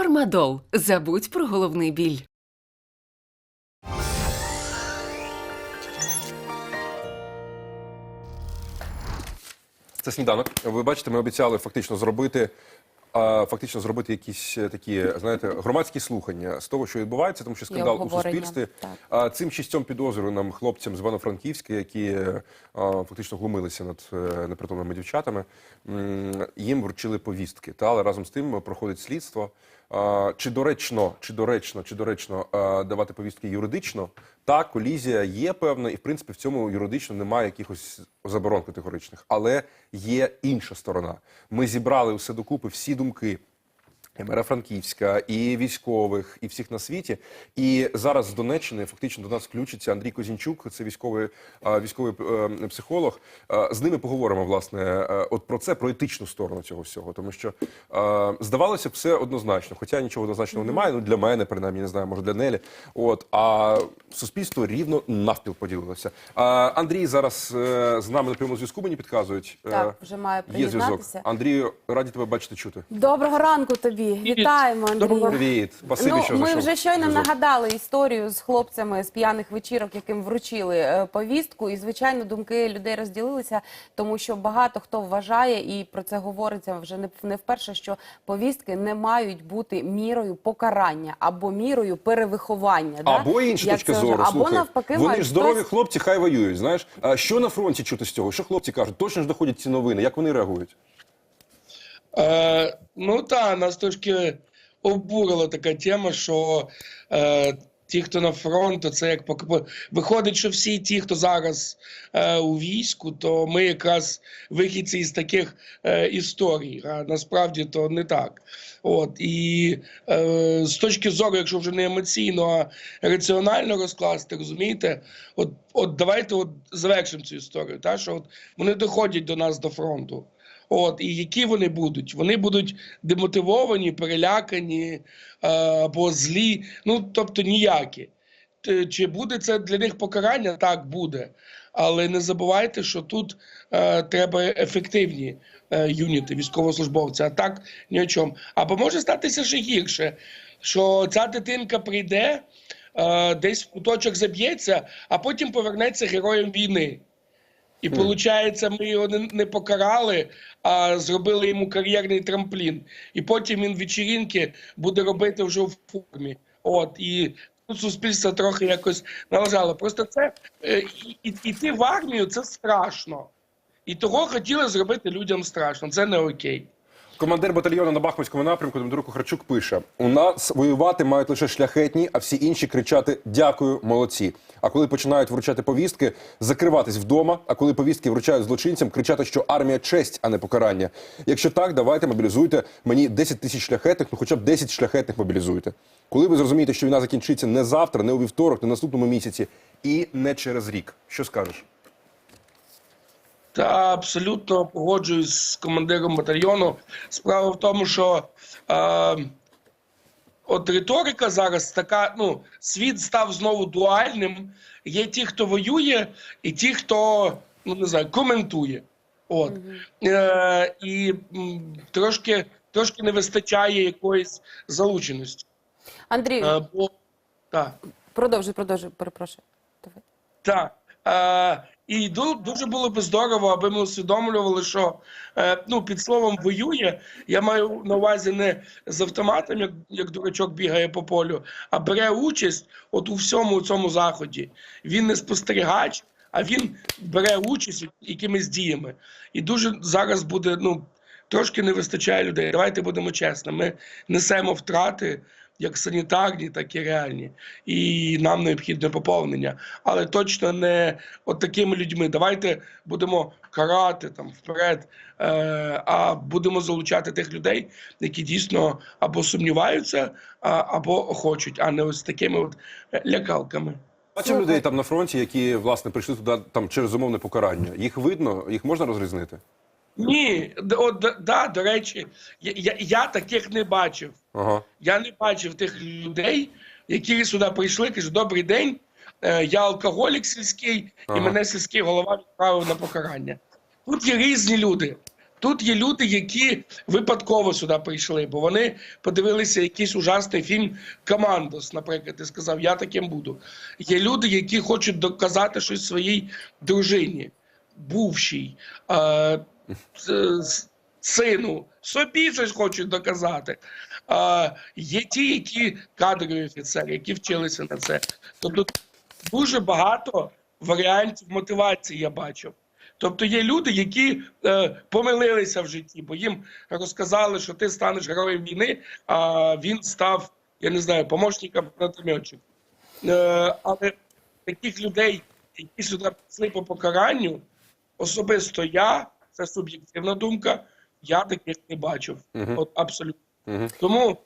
Фармадол. Забудь про головний біль. Це сніданок. Ви бачите, ми обіцяли фактично зробити. а, Фактично зробити якісь е, такі, знаєте, громадські слухання з того, що відбувається, тому що скандал у обговорення, суспільстві. так. А цим шістьом підозрюваним хлопцям з Івано-Франківська, які е, а, фактично глумилися над е, непритомними дівчатами, м, їм вручили повістки. Та але разом з тим проходить слідство. Чи доречно, чи доречно, чи доречно давати повістки юридично? Так, колізія є певна, і в принципі в цьому юридично немає якихось заборон категоричних. Але є інша сторона. Ми зібрали все докупи, всі думки і мера Франківська, і військових, і всіх на світі. І зараз з Донеччини фактично до нас включиться Андрій Козінчук, це військовий військовий е, психолог. З ними поговоримо власне е, от про це, про етичну сторону цього всього. Тому що здавалося б, все однозначно, хоча нічого однозначного немає. Ну для мене, принаймні, не знаю, може для Нелі. От а суспільство рівно навпіл поділилося. Андрій зараз е, з нами на прямому зв'язку мені підказують. Так, вже має Є зв'язок. Андрію, раді тебе бачити чути. Доброго ранку тобі. Вітаємо, Андрію. Привіт, спасибі, ну, що ми зайшов. вже щойно Зв'язок. нагадали історію з хлопцями з п'яних вечірок, яким вручили е, повістку. І звичайно, думки людей розділилися, тому що багато хто вважає, і про це говориться вже не, не вперше, що повістки не мають бути мірою покарання або мірою перевиховання. да? Або інша Як точка зору. або Слухай, навпаки, вони мають ж здорові хтось- хлопці, хай воюють. Знаєш, а що на фронті чути з цього? Що хлопці кажуть? Точно ж доходять ці новини? Як вони реагують? Е, ну так, нас трошки обурила така тема, що е, ті, хто на фронт, це як виходить, що всі ті, хто зараз е, у війську, то ми якраз вихідці із таких е, історій. А насправді то не так. От і е, з точки зору, якщо вже не емоційно, а раціонально розкласти, розумієте, от, от давайте от завершимо цю історію. Та що от вони доходять до нас до фронту. От і які вони будуть? Вони будуть демотивовані, перелякані е, або злі. Ну тобто ніякі. Чи буде це для них покарання? Так буде. Але не забувайте, що тут е, треба ефективні е, юніти, військовослужбовці. А так ні о чому. Або може статися ще гірше, що ця дитинка прийде, е, десь в куточок заб'ється, а потім повернеться героєм війни. І виходить, ми його не, покарали, а зробили йому кар'єрний трамплін. І потім він вечірінки буде робити вже в формі. От і тут суспільство трохи якось налажало. Просто це е, і- іти в армію це страшно. І того хотіли зробити людям страшно. Це не окей. Командир батальйону на Бахмутському напрямку Дмитро Кухарчук пише: у нас воювати мають лише шляхетні, а всі інші кричати Дякую, молодці. А коли починають вручати повістки, закриватись вдома. А коли повістки вручають злочинцям, кричати, що армія честь, а не покарання. Якщо так, давайте мобілізуйте мені 10 тисяч шляхетних, ну хоча б 10 шляхетних мобілізуйте. Коли ви зрозумієте, що війна закінчиться не завтра, не у вівторок, не наступному місяці і не через рік. Що скажеш? Та абсолютно погоджуюсь з командиром батальйону. Справа в тому, що е, от риторика зараз така: ну, світ став знову дуальним. Є ті, хто воює, і ті, хто ну не знаю, коментує. От е, і м, трошки, трошки не вистачає якоїсь залученості. Андрію, Е, бо продовжуй, продовжуй, перепрошую. Так. Е, і дуже було б здорово, аби ми усвідомлювали, що е, ну, під словом воює, я маю на увазі не з автоматом, як, як дурачок бігає по полю, а бере участь от у всьому цьому заході. Він не спостерігач, а він бере участь якимись діями. І дуже зараз буде ну, трошки не вистачає людей. Давайте будемо чесними. Ми несемо втрати як санітарні, так і реальні. І нам необхідне поповнення. Але точно не от такими людьми. Давайте будемо карати там вперед, е, а будемо залучати тих людей, які дійсно або сумніваються, а, або хочуть, а не ось такими от е, лякалками. Бачимо людей там на фронті, які власне прийшли туди там через умовне покарання. Їх видно, їх можна розрізнити. Ні, от, да, до речі, я, я, я таких не бачив. Ага. Я не бачив тих людей, які сюди прийшли, кажуть, добрий день, е, я алкоголік сільський, Ага. і мене сільський голова відправив на покарання. Тут є різні люди. Тут є люди, які випадково сюди прийшли, бо вони подивилися якийсь ужасний фільм Командос, наприклад, і сказав, я таким буду. Є люди, які хочуть доказати щось своїй дружині, бувшій, е, сину, собі щось хочуть доказати. Е, є ті, які кадрові офіцери, які вчилися на це. Тобто дуже багато варіантів мотивації я бачив. Тобто є люди, які е, помилилися в житті, бо їм розказали, що ти станеш героєм війни, а він став, я не знаю, помощником гранатометчика. Е, але таких людей, які сюди прийшли по покаранню, особисто я, це суб'єктивна думка, я таких не бачив. От абсолютно. Мгм. Тому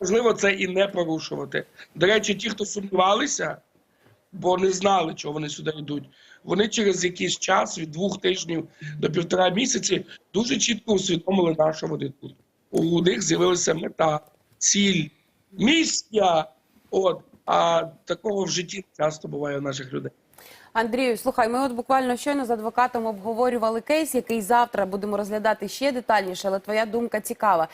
важливо це і не порушувати. До речі, ті, хто сумнівалися, бо не знали, чого вони сюди йдуть, вони через якийсь час від двох тижнів до півтора місяці дуже чітко усвідомили, на що вони тут. У них з'явилася мета, ціль, місія. От, а такого в житті часто буває у наших людей. Андрію, слухай, ми от буквально щойно з адвокатом обговорювали кейс, який завтра будемо розглядати ще детальніше, але твоя думка цікава.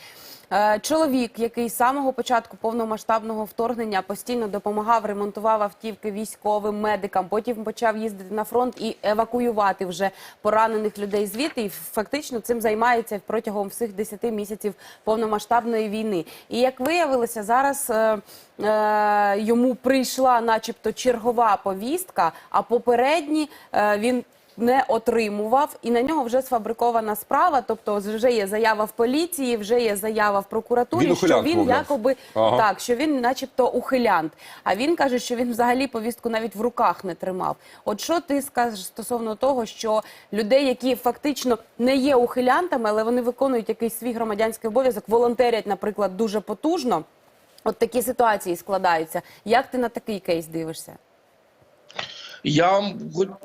Е, Чоловік, який з самого початку повномасштабного вторгнення постійно допомагав, ремонтував автівки військовим медикам, потім почав їздити на фронт і евакуювати вже поранених людей звідти. І фактично цим займається протягом всіх 10 місяців повномасштабної війни. І як виявилося, зараз е, е, йому прийшла, начебто, чергова повістка, а попередні е, він. Не отримував, і на нього вже сфабрикована справа. Тобто, вже є заява в поліції, вже є заява в прокуратурі, Він що ухилянт, він мовляв. якоби Ага. так, що він, начебто, ухилянт. А він каже, що він взагалі повістку навіть в руках не тримав. От що ти скажеш стосовно того, що людей, які фактично не є ухилянтами, але вони виконують якийсь свій громадянський обов'язок, волонтерять, наприклад, дуже потужно. От такі ситуації складаються. Як ти на такий кейс дивишся? Я вам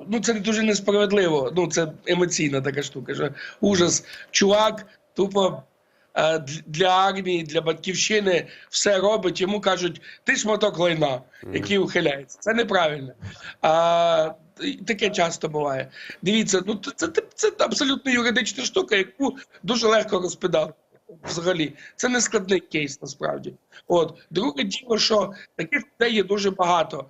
ну це дуже несправедливо. Ну це емоційна така штука. Що ужас. Чувак, тупо е, для армії, для батьківщини все робить. Йому кажуть, ти шматок лайна, який ухиляється. Це неправильно. А, таке часто буває. Дивіться, ну це, це, це абсолютно юридична штука, яку дуже легко розпидати. Взагалі, це не складний кейс насправді. От друге діло, що таких людей є дуже багато.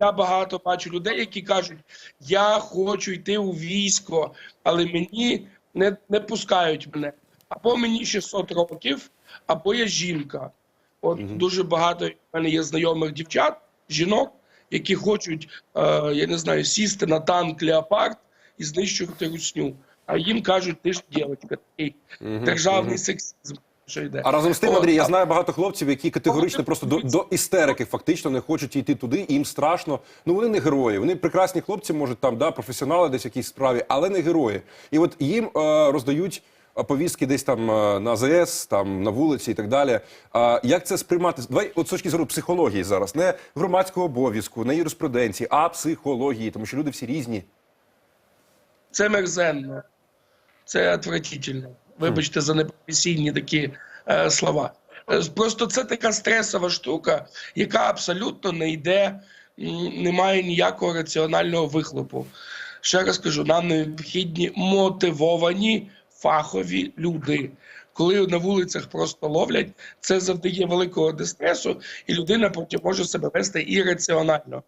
Я багато бачу людей, які кажуть, я хочу йти у військо, але мені не, не пускають мене. Або мені 600 років, або я жінка. От дуже багато в мене є знайомих дівчат, жінок, які хочуть, е, я не знаю, сісти на танк Леопард і знищувати русню. А їм кажуть, ти ж дівчинка, такий державний сексизм, що йде. А разом з тим, Андрій, я знаю багато хлопців, які категорично просто до, до істерики фактично не хочуть йти туди, і їм страшно. Ну вони не герої. Вони прекрасні хлопці, можуть там да, професіонали десь в якійсь справі, але не герої. І от їм е, роздають. е, Повістки десь там е, на АЗС, там на вулиці і так далі. А як це сприймати? Давай, от з точки зору психології зараз, не громадського обов'язку, не юриспруденції, а психології, тому що люди всі різні. Це мерзенно, це отвратительно. Вибачте за непрофесійні такі е, слова. Е, Просто це така стресова штука, яка абсолютно не йде, не має ніякого раціонального вихлопу. Ще раз кажу, нам необхідні мотивовані фахові люди. Коли на вулицях просто ловлять, це завдає великого дистресу, і людина потім може себе вести ірраціонально.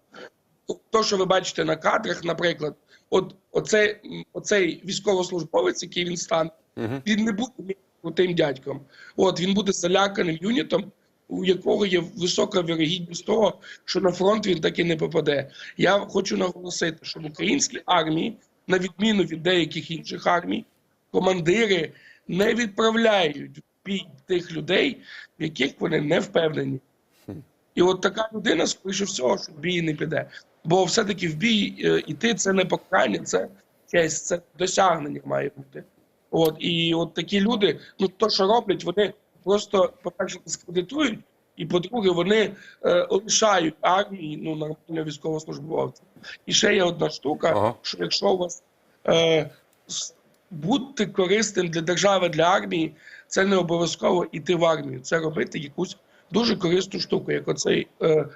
То, що ви бачите на кадрах, наприклад, от оцей, оцей військовослужбовець, який він стане, він не буде крутим дядьком. От він буде заляканим юнітом, у якого є висока вірогідність того, що на фронт він так і не попаде. Я хочу наголосити, що в українській армії, на відміну від деяких інших армій, командири не відправляють бій тих людей, в яких вони не впевнені. І от така людина, скоріше всього, що в бій не піде. Бо все-таки в бій е, іти це не покарання, це честь, це досягнення має бути. От і от такі люди, ну то, що роблять, вони просто, по-перше, дискредитують, і по-друге, вони е, лишають армії ну нормально військовослужбовців. І ще є одна штука: Ага. що якщо у вас е, бути корисним для держави, для армії, це не обов'язково йти в армію. Це робити якусь дуже корисну штуку, як оцей е,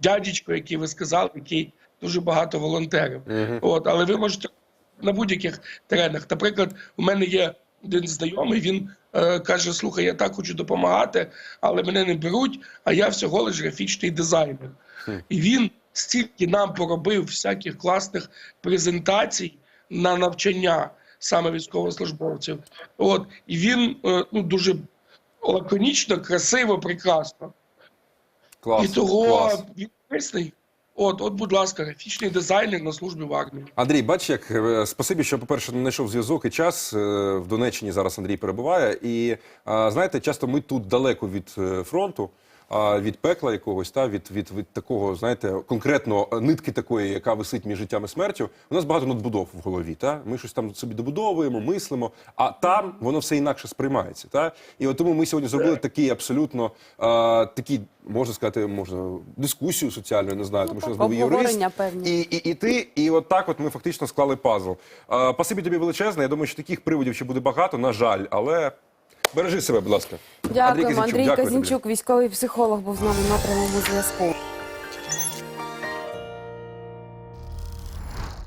дядечко, який ви сказали, який дуже багато волонтерів. От, але ви можете на будь-яких теренах. Наприклад, у мене є один знайомий, він е, каже: Слухай, я так хочу допомагати, але мене не беруть, а я всього лиш графічний дизайнер. І він стільки нам поробив всяких класних презентацій на навчання саме військовослужбовців. От і він е, ну дуже лаконічно, красиво, прекрасно. Клас, і того клас. він корисний. От, от, будь ласка, графічний дизайнер на службі в армії. Андрій, бач, як е, спасибі, що, по-перше, не знайшов зв'язок і час. Е, В Донеччині зараз Андрій перебуває. І знаєте, часто ми тут далеко від е, фронту. Від пекла якогось, та від, від, від такого, знаєте, конкретно нитки такої, яка висить між життям і смертю. У нас багато надбудов в голові. Та ми щось там собі добудовуємо, мислимо, а там воно все інакше сприймається. Та і от тому ми сьогодні зробили такий абсолютно а, такий, можна сказати, можна дискусію соціальну, я не знаю, тому що у нас був юрист. І, і, і ти, і от так от ми фактично склали пазл. А, Пасибі тобі величезне. Я думаю, що таких приводів ще буде багато, на жаль, але бережи себе, будь ласка. Дякуємо. Андрій. Казінчук, військовий психолог, був з нами на прямому зв'язку.